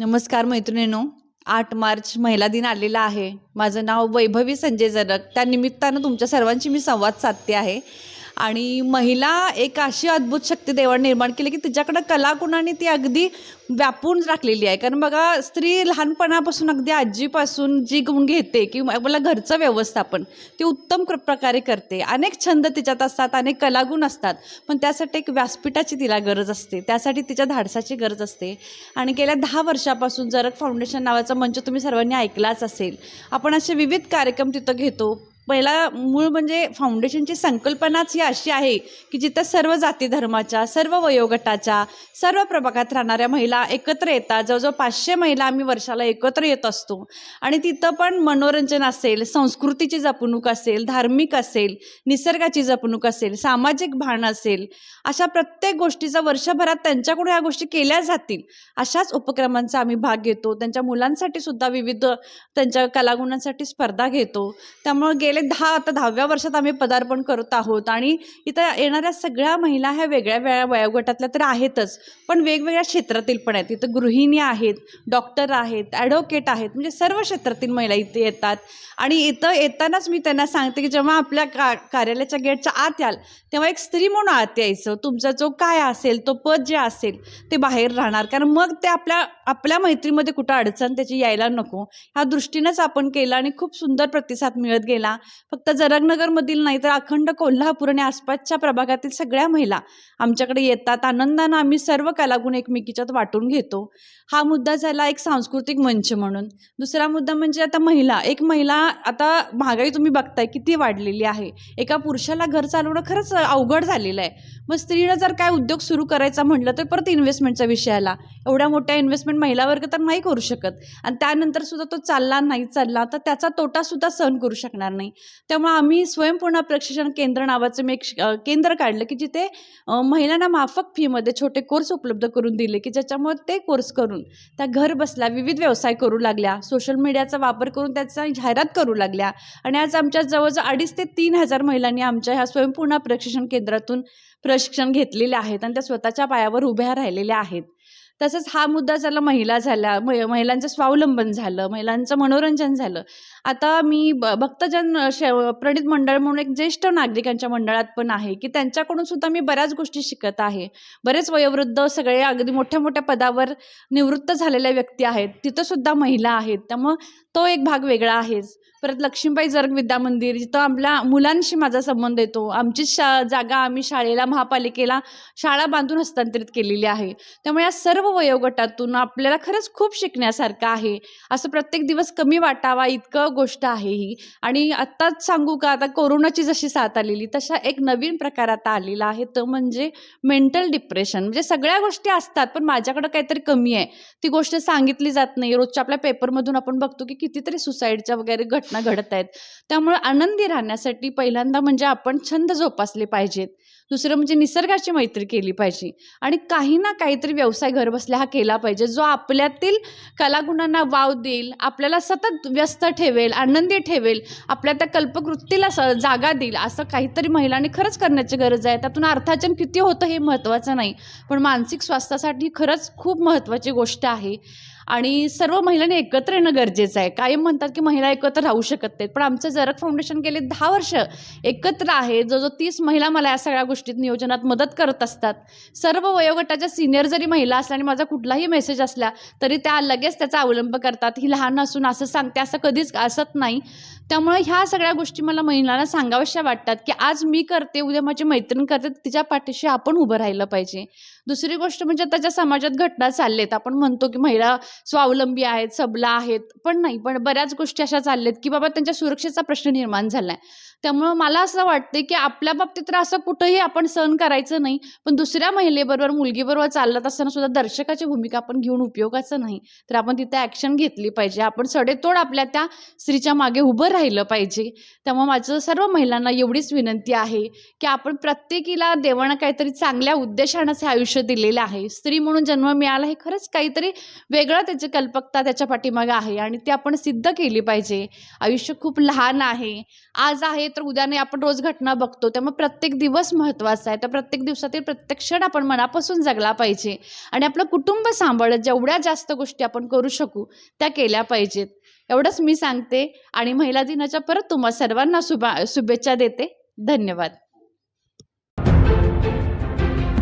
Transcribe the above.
नमस्कार मैत्रिणीनो आठ मार्च महिला दिन आलेला आहे. माझं नाव वैभवी संजय जनक. त्या निमित्तानं तुमच्या सर्वांशी मी संवाद साधते आहे. आणि महिला एक अशी अद्भुत शक्ती देवाने निर्माण केली की तिच्याकडं कलागुणाने ती अगदी व्यापून राखलेली आहे. कारण बघा स्त्री लहानपणापासून अगदी आजीपासून जी गुण घेते की मला घरचं व्यवस्थापन ती उत्तम प्रकारे करते. अनेक छंद तिच्यात असतात अनेक कलागुण असतात पण त्यासाठी एक व्यासपीठाची तिला गरज असते. त्यासाठी तिच्या धाडसाची गरज असते. आणि गेल्या दहा वर्षापासून जरक फाउंडेशन नावाचा मंच तुम्ही सर्वांनी ऐकलाच असेल. आपण असे विविध कार्यक्रम तिथं घेतो. पहिला मूळ म्हणजे फाउंडेशनची संकल्पनाच ही अशी आहे की जिथं सर्व जाती धर्माच्या सर्व वयोगटाच्या सर्व प्रभागात राहणाऱ्या महिला एकत्र येतात. जवळजवळ पाचशे महिला आम्ही वर्षाला एकत्र येत असतो. आणि तिथं पण मनोरंजन असेल संस्कृतीची जपणूक असेल धार्मिक असेल निसर्गाची जपणूक असेल सामाजिक भान असेल अशा प्रत्येक गोष्टीचा वर्षभरात त्यांच्याकडून ह्या गोष्टी केल्या जातील अशाच उपक्रमांचा आम्ही भाग घेतो. त्यांच्या मुलांसाठी सुद्धा विविध त्यांच्या कलागुणांसाठी स्पर्धा घेतो. त्यामुळे गेले दहा आता दहाव्या वर्षात आम्ही पदार्पण करत आहोत आणि इथं येणाऱ्या सगळ्या महिला ह्या वेगळ्या वेगळ्या वयोगटातल्या तर आहेतच पण वेगवेगळ्या क्षेत्रातील पण आहेत. इथं गृहिणी आहेत डॉक्टर आहेत ॲडव्होकेट आहेत म्हणजे सर्व क्षेत्रातील महिला इथे येतात. आणि इथं येतानाच मी त्यांना सांगते की जेव्हा आपल्या का कार्यालयाच्या गेटच्या आत याल तेव्हा एक स्त्री म्हणून आत यायचं. तुमचा जो काय असेल तो पद जे असेल ते बाहेर राहणार. कारण मग ते आपल्या आपल्या मैत्रीमध्ये कुठं अडचण त्याची यायला नको. ह्या दृष्टीनंच आपण केलं आणि खूप सुंदर प्रतिसाद मिळत गेला. फक्त जरगनगरमधील नाही तर अखंड कोल्हापूर आणि आसपासच्या प्रभागातील सगळ्या महिला आमच्याकडे येतात. आनंदानं आम्ही सर्व कलागुण एकमेकीच्यात वाटून घेतो. हा मुद्दा झाला एक सांस्कृतिक मंच म्हणून. दुसरा मुद्दा म्हणजे आता महिला. एक महिला आता महागाई तुम्ही बघताय किती वाढलेली आहे. एका पुरुषाला घर चालवणं खरंच अवघड झालेलं आहे. मग स्त्रीनं जर काय उद्योग सुरू करायचा म्हटलं तर परत इन्व्हेस्टमेंटचा विषय आला एवढ्या मोठ्या इन्व्हेस्टमेंट महिला वर्ग तर नाही करू शकत. आणि त्यानंतर सुद्धा तो चालला नाही चालला तर त्याचा तोटा सुद्धा सहन करू शकणार नाही. त्यामुळे आम्ही स्वयंपूर्ण प्रशिक्षण केंद्र नावाचं मी एक श- केंद्र काढलं की जिथे महिलांना माफक फीमध्ये छोटे कोर्स उपलब्ध करून दिले की ज्याच्यामुळे ते कोर्स करून त्या घर बसल्या विविध व्यवसाय करू लागल्या सोशल मीडियाचा वापर करून त्याचा जाहिरात करू लागल्या आणि आज आमच्या जवळजवळ अडीच ते तीन हजार महिलांनी आमच्या ह्या स्वयंपूर्ण प्रशिक्षण केंद्रातून प्रशिक्षण घेतलेले आहेत आणि त्या स्वतःच्या पायावर उभ्या राहिलेल्या आहेत. तसंच हा मुद्दा झाला महिला झाल्या महिलांचं स्वावलंबन झालं महिलांचं मनोरंजन झालं. आता मी ब भक्तजन प्रणित मंडळ म्हणून एक ज्येष्ठ नागरिकांच्या मंडळात पण आहे की त्यांच्याकडून सुद्धा मी बऱ्याच गोष्टी शिकत आहे. बरेच वयोवृद्ध सगळे अगदी मोठ्या मोठ्या पदावर निवृत्त झालेल्या व्यक्ती आहेत तिथं सुद्धा महिला आहेत त्यामुळं तो एक भाग वेगळा आहेच. परत लक्ष्मीबाई जर्ग विद्या मंदिर जिथं आपल्या मुलांशी माझा संबंध येतो. आमची शा जागा आम्ही शाळेला महापालिकेला शाळा बांधून हस्तांतरित केलेली आहे. त्यामुळे या सर्व वयोगटातून आपल्याला खरंच खूप शिकण्यासारखं आहे. असं प्रत्येक दिवस कमी वाटावा इतकं गोष्ट आहे ही. आणि आत्ताच सांगू का आता कोरोनाची जशी साथ आलेली तशा एक नवीन प्रकार आता आलेला आहे. तो म्हणजे मेंटल डिप्रेशन. म्हणजे सगळ्या गोष्टी असतात पण माझ्याकडं काहीतरी कमी आहे. ती गोष्ट सांगितली जात नाही रोजच्या आपल्या पेपरमधून आपण बघतो की कितीतरी सुसाईडच्या वगैरे घट घटना घडत आहेत. त्यामुळे आनंदी राहण्यासाठी पहिल्यांदा म्हणजे आपण छंद जोपासले पाहिजेत. दुसरं म्हणजे निसर्गाची मैत्री केली पाहिजे. आणि काही ना काहीतरी व्यवसाय घरबसल्या हा केला पाहिजे जो आपल्यातील कलागुणांना वाव देईल आपल्याला सतत व्यस्त ठेवेल आनंदी ठेवेल आपल्या त्या कल्पकृतीला स जागा देईल असं काहीतरी महिलांनी खरंच करण्याची गरज आहे. त्यातून अर्थार्जन किती होतं हे महत्त्वाचं नाही. पण मानसिक स्वास्थ्यासाठी खरंच खूप महत्त्वाची गोष्ट आहे. आणि सर्व महिलांनी एकत्र येणं गरजेचं आहे. कायम म्हणतात की महिला एकत्र राहू शकत नाहीत पण आमचं जरक फाउंडेशन गेले दहा वर्ष एकत्र आहे. जो जो तीस महिला मला या सगळ्या गोष्टीत नियोजनात मदत करत असतात. सर्व वयोगटाच्या सिनियर जरी महिला असल्या आणि माझा कुठलाही मेसेज असला तरी त्या लगेच त्याचा अवलंब करतात. ही लहान असून असं सांगते असं कधीच असत नाही. त्यामुळे ह्या सगळ्या गोष्टी मला महिलांना सांगाव्याशा वाटतात की आज मी करते उद्या माझी मैत्रीण करते तिच्या पाठीशी आपण उभं राहिलं पाहिजे. दुसरी गोष्ट म्हणजे त्याच्या समाजात घटना चाललेत आपण म्हणतो की महिला स्वावलंबी आहेत सबला आहेत पण नाही पण बऱ्याच गोष्टी अशा चालल्यात की बाबा त्यांच्या सुरक्षेचा प्रश्न निर्माण झाला आहे त्यामुळं मला असं वाटतं की आपल्या बाबतीत तर असं कुठंही आपण सहन करायचं नाही पण दुसऱ्या महिलेबरोबर मुलगीबरोबर चालत असताना सुद्धा दर्शकाची भूमिका आपण घेऊन उपयोगाचं नाही. तर आपण तिथे ॲक्शन घेतली पाहिजे. आपण सडेतोड आपल्या त्या स्त्रीच्या मागे उभं राहिलं पाहिजे. त्यामुळे माझं सर्व महिलांना एवढीच विनंती आहे की आपण प्रत्येकीला देवाना काहीतरी चांगल्या उद्देशानंच हे आयुष्य आयुष्य दिलेलं आहे. स्त्री म्हणून जन्म मिळाला हे खरंच काहीतरी वेगळं त्याची कल्पकता त्याच्या पाठीमागं आहे आणि ती आपण सिद्ध केली पाहिजे. आयुष्य खूप लहान आहे. आज आहे तर उद्या नाही आपण रोज घटना बघतो. त्यामुळे प्रत्येक दिवस महत्त्वाचा आहे. तर प्रत्येक दिवसातील प्रत्येक क्षण आपण मनापासून जगला पाहिजे. आणि आपलं कुटुंब सांभाळत जेवढ्या जास्त गोष्टी आपण करू शकू त्या केल्या पाहिजेत. एवढंच मी सांगते आणि महिला दिनाच्या परत तुम्हा सर्वांना शुभा शुभेच्छा देते. धन्यवाद.